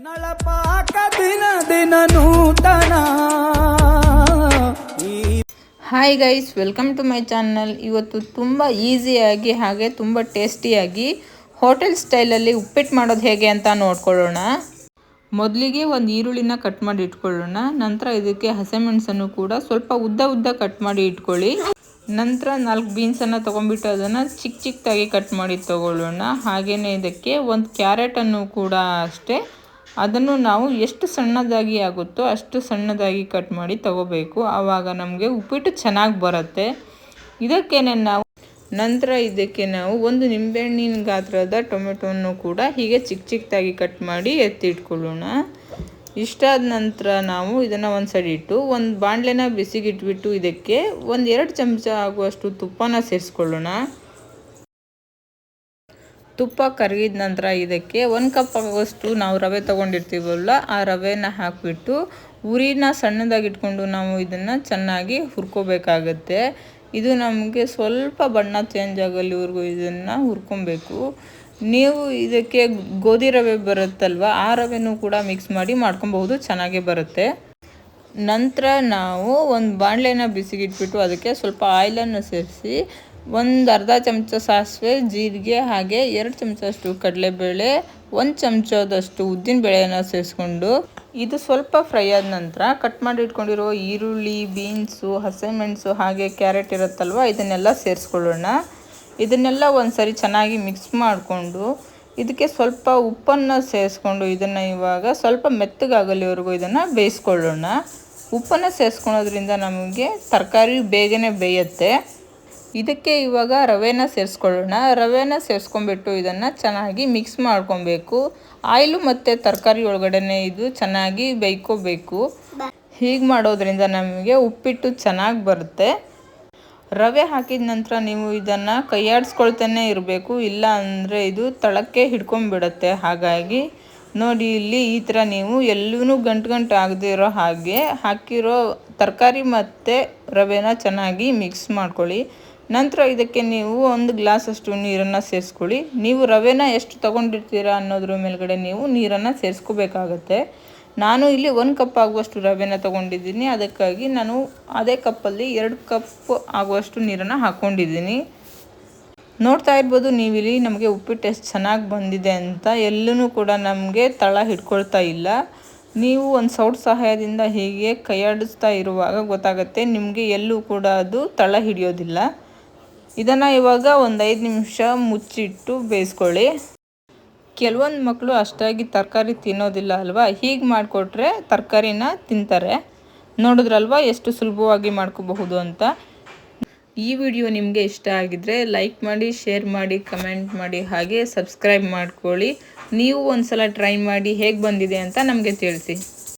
ದಿನ hi guys welcome to my channel ಇವತ್ತು ತುಂಬ ಈಸಿಯಾಗಿ ಹಾಗೆ ತುಂಬ ಟೇಸ್ಟಿಯಾಗಿ ಹೋಟೆಲ್ ಸ್ಟೈಲಲ್ಲಿ ಉಪ್ಪಿಟ್ಟು ಮಾಡೋದು ಹೇಗೆ ಅಂತ ನೋಡ್ಕೊಳ್ಳೋಣ. ಮೊದಲಿಗೆ ಒಂದು ಈರುಳ್ಳಿನ ಕಟ್ ಮಾಡಿ ಇಟ್ಕೊಳ್ಳೋಣ. ನಂತರ ಇದಕ್ಕೆ ಹಸಿಮೆಣಸನ್ನು ಕೂಡ ಸ್ವಲ್ಪ ಉದ್ದ ಉದ್ದ ಕಟ್ ಮಾಡಿ ಇಟ್ಕೊಳ್ಳಿ. ನಂತರ ನಾಲ್ಕು ಬೀನ್ಸನ್ನು ತೊಗೊಂಡ್ಬಿಟ್ಟು ಅದನ್ನು ಚಿಕ್ಕ ಚಿಕ್ಕದಾಗಿ ಕಟ್ ಮಾಡಿ ತೊಗೊಳ್ಳೋಣ. ಹಾಗೆಯೇ ಇದಕ್ಕೆ ಒಂದು ಕ್ಯಾರೆಟನ್ನು ಕೂಡ ಅಷ್ಟೇ ಅದನ್ನು ನಾವು ಎಷ್ಟು ಸಣ್ಣದಾಗಿ ಆಗುತ್ತೋ ಅಷ್ಟು ಸಣ್ಣದಾಗಿ ಕಟ್ ಮಾಡಿ ತಗೋಬೇಕು. ಆವಾಗ ನಮಗೆ ಉಪ್ಪಿಟ್ಟು ಚೆನ್ನಾಗಿ ಬರುತ್ತೆ. ಇದಕ್ಕೇನೆ ನಾವು ನಂತರ ಇದಕ್ಕೆ ನಾವು ಒಂದು ನಿಂಬೆಹಣ್ಣಿನ ಗಾತ್ರದ ಟೊಮೆಟೊವನ್ನು ಕೂಡ ಹೀಗೆ ಚಿಕ್ಕ ಚಿಕ್ಕದಾಗಿ ಕಟ್ ಮಾಡಿ ಎತ್ತಿಟ್ಕೊಳ್ಳೋಣ. ಇಷ್ಟಾದ ನಂತರ ನಾವು ಇದನ್ನು ಒಂದು ಸೈಡ್ ಇಟ್ಟು ಒಂದು ಬಾಣಲೆನ ಬಿಸಿಗಿಟ್ಬಿಟ್ಟು ಇದಕ್ಕೆ ಒಂದು ಎರಡು ಚಮಚ ಆಗುವಷ್ಟು ತುಪ್ಪನ ಸೇರಿಸ್ಕೊಳ್ಳೋಣ. ತುಪ್ಪ ಕರಗಿದ ನಂತರ ಇದಕ್ಕೆ ಒಂದು ಕಪ್ ಆಗುವಷ್ಟು ನಾವು ರವೆ ತೊಗೊಂಡಿರ್ತೀವಲ್ಲ, ಆ ರವೆನ ಹಾಕಿಬಿಟ್ಟು ಉರಿನ ಸಣ್ಣದಾಗಿ ಇಟ್ಕೊಂಡು ನಾವು ಇದನ್ನು ಚೆನ್ನಾಗಿ ಹುರ್ಕೋಬೇಕಾಗತ್ತೆ. ಇದು ನಮಗೆ ಸ್ವಲ್ಪ ಬಣ್ಣ ಚೇಂಜ್ ಆಗಲಿವರೆಗೂ ಇದನ್ನು ಹುರ್ಕೊಬೇಕು. ನೀವು ಇದಕ್ಕೆ ಗೋಧಿ ರವೆ ಬರುತ್ತಲ್ವ, ಆ ರವೆನೂ ಕೂಡ ಮಿಕ್ಸ್ ಮಾಡಿ ಮಾಡ್ಕೊಬಹುದು, ಚೆನ್ನಾಗೇ ಬರುತ್ತೆ. ನಂತರ ನಾವು ಒಂದು ಬಾಣಲೆನ ಬಿಸಿಗಿಟ್ಬಿಟ್ಟು ಅದಕ್ಕೆ ಸ್ವಲ್ಪ ಆಯಿಲನ್ನು ಸೇರಿಸಿ ಒಂದು ಅರ್ಧ ಚಮಚ ಸಾಸಿವೆ, ಜೀರಿಗೆ ಹಾಗೆ ಎರಡು ಚಮಚದಷ್ಟು ಕಡಲೆಬೇಳೆ, ಒಂದು ಚಮಚದಷ್ಟು ಉದ್ದಿನ ಬೇಳೆಯನ್ನು ಸೇರಿಸ್ಕೊಂಡು ಇದು ಸ್ವಲ್ಪ ಫ್ರೈ ಆದ ನಂತರ ಕಟ್ ಮಾಡಿ ಇಟ್ಕೊಂಡಿರೋ ಈರುಳ್ಳಿ, ಬೀನ್ಸು, ಹಸಿಮೆಣಸು ಹಾಗೆ ಕ್ಯಾರೆಟ್ ಇರುತ್ತಲ್ವ, ಇದನ್ನೆಲ್ಲ ಸೇರಿಸ್ಕೊಳ್ಳೋಣ. ಇದನ್ನೆಲ್ಲ ಒಂದು ಸರಿ ಚೆನ್ನಾಗಿ ಮಿಕ್ಸ್ ಮಾಡಿಕೊಂಡು ಇದಕ್ಕೆ ಸ್ವಲ್ಪ ಉಪ್ಪನ್ನು ಸೇರಿಸ್ಕೊಂಡು ಇದನ್ನು ಇವಾಗ ಸ್ವಲ್ಪ ಮೆತ್ತಗಾಗಲಿವರೆಗೂ ಇದನ್ನು ಬೇಯಿಸ್ಕೊಳ್ಳೋಣ. ಉಪ್ಪನ್ನು ಸೇರಿಸ್ಕೊಳೋದ್ರಿಂದ ನಮಗೆ ತರಕಾರಿ ಬೇಗನೆ ಬೇಯುತ್ತೆ. ಇದಕ್ಕೆ ಇವಾಗ ರವೆನ ಸೇರಿಸ್ಕೊಳ್ಳೋಣ. ರವೆನ ಸೇರಿಸ್ಕೊಂಬಿಟ್ಟು ಇದನ್ನು ಚೆನ್ನಾಗಿ ಮಿಕ್ಸ್ ಮಾಡ್ಕೊಬೇಕು. ಆಯಿಲು ಮತ್ತು ತರಕಾರಿ ಒಳಗಡೆ ಇದು ಚೆನ್ನಾಗಿ ಬೇಯ್ಕೋಬೇಕು. ಹೀಗೆ ಮಾಡೋದ್ರಿಂದ ನಮಗೆ ಉಪ್ಪಿಟ್ಟು ಚೆನ್ನಾಗಿ ಬರುತ್ತೆ. ರವೆ ಹಾಕಿದ ನಂತರ ನೀವು ಇದನ್ನು ಕೈಯಾಡಿಸ್ಕೊಳ್ತಾನೆ ಇರಬೇಕು. ಇಲ್ಲ ಅಂದರೆ ಇದು ತಳಕ್ಕೆ ಹಿಡ್ಕೊಂಡ್ಬಿಡುತ್ತೆ. ಹಾಗಾಗಿ ನೋಡಿ ಇಲ್ಲಿ ಈ ಥರ ನೀವು ಎಲ್ಲೂ ಗಂಟು ಗಂಟು ಆಗದೇ ಇರೋ ಹಾಗೆ ಹಾಕಿರೋ ತರಕಾರಿ ಮತ್ತು ರವೆನ ಚೆನ್ನಾಗಿ ಮಿಕ್ಸ್ ಮಾಡ್ಕೊಳ್ಳಿ. ನಂತರ ಇದಕ್ಕೆ ನೀವು ಒಂದು ಗ್ಲಾಸಷ್ಟು ನೀರನ್ನು ಸೇರಿಸ್ಕೊಳ್ಳಿ. ನೀವು ರವೆನ ಎಷ್ಟು ತೊಗೊಂಡಿರ್ತೀರಾ ಅನ್ನೋದ್ರ ಮೇಲ್ಗಡೆ ನೀವು ನೀರನ್ನು ಸೇರಿಸ್ಕೋಬೇಕಾಗತ್ತೆ. ನಾನು ಇಲ್ಲಿ ಒಂದು ಕಪ್ ಆಗುವಷ್ಟು ರವೆನ ತೊಗೊಂಡಿದ್ದೀನಿ. ಅದಕ್ಕಾಗಿ ನಾನು ಅದೇ ಕಪ್ಪಲ್ಲಿ ಎರಡು ಕಪ್ ಆಗುವಷ್ಟು ನೀರನ್ನು ಹಾಕ್ಕೊಂಡಿದ್ದೀನಿ ನೋಡ್ತಾ ಇರ್ಬೋದು, ನೀವಿಲ್ಲಿ ನಮಗೆ ಉಪ್ಪಿಟ್ಟು ಎಷ್ಟು ಚೆನ್ನಾಗಿ ಬಂದಿದೆ ಅಂತ. ಎಲ್ಲೂ ಕೂಡ ನಮಗೆ ತಳ ಹಿಡ್ಕೊಳ್ತಾ ಇಲ್ಲ. ನೀವು ಒಂದು ಸೌಟ್ ಸಹಾಯದಿಂದ ಹೀಗೆ ಕೈಯಾಡಿಸ್ತಾ ಇರುವಾಗ ಗೊತ್ತಾಗುತ್ತೆ, ನಿಮಗೆ ಎಲ್ಲೂ ಕೂಡ ಅದು ತಳ ಹಿಡಿಯೋದಿಲ್ಲ. ಇದನ್ನು ಇವಾಗ ಒಂದು ಐದು ನಿಮಿಷ ಮುಚ್ಚಿಟ್ಟು ಬೇಯಿಸ್ಕೊಳ್ಳಿ. ಕೆಲವೊಂದು ಮಕ್ಕಳು ಅಷ್ಟಾಗಿ ತರಕಾರಿ ತಿನ್ನೋದಿಲ್ಲ ಅಲ್ವಾ? ಹೀಗೆ ಮಾಡಿಕೊಟ್ರೆ ತರಕಾರಿನ ತಿಂತಾರೆ. ನೋಡಿದ್ರಲ್ವಾ ಎಷ್ಟು ಸುಲಭವಾಗಿ ಮಾಡ್ಕೋಬಹುದು ಅಂತ? ಈ ವಿಡಿಯೋ ನಿಮಗೆ ಇಷ್ಟ ಆಗಿದ್ರೆ ಲೈಕ್ ಮಾಡಿ, ಶೇರ್ ಮಾಡಿ, ಕಮೆಂಟ್ ಮಾಡಿ, ಹಾಗೆ ಸಬ್ಸ್ಕ್ರೈಬ್ ಮಾಡ್ಕೊಳ್ಳಿ. ನೀವು ಒಂದು ಸಲ ಟ್ರೈ ಮಾಡಿ ಹೇಗೆ ಬಂದಿದೆ ಅಂತ ನಮಗೆ ತಿಳಿಸಿ.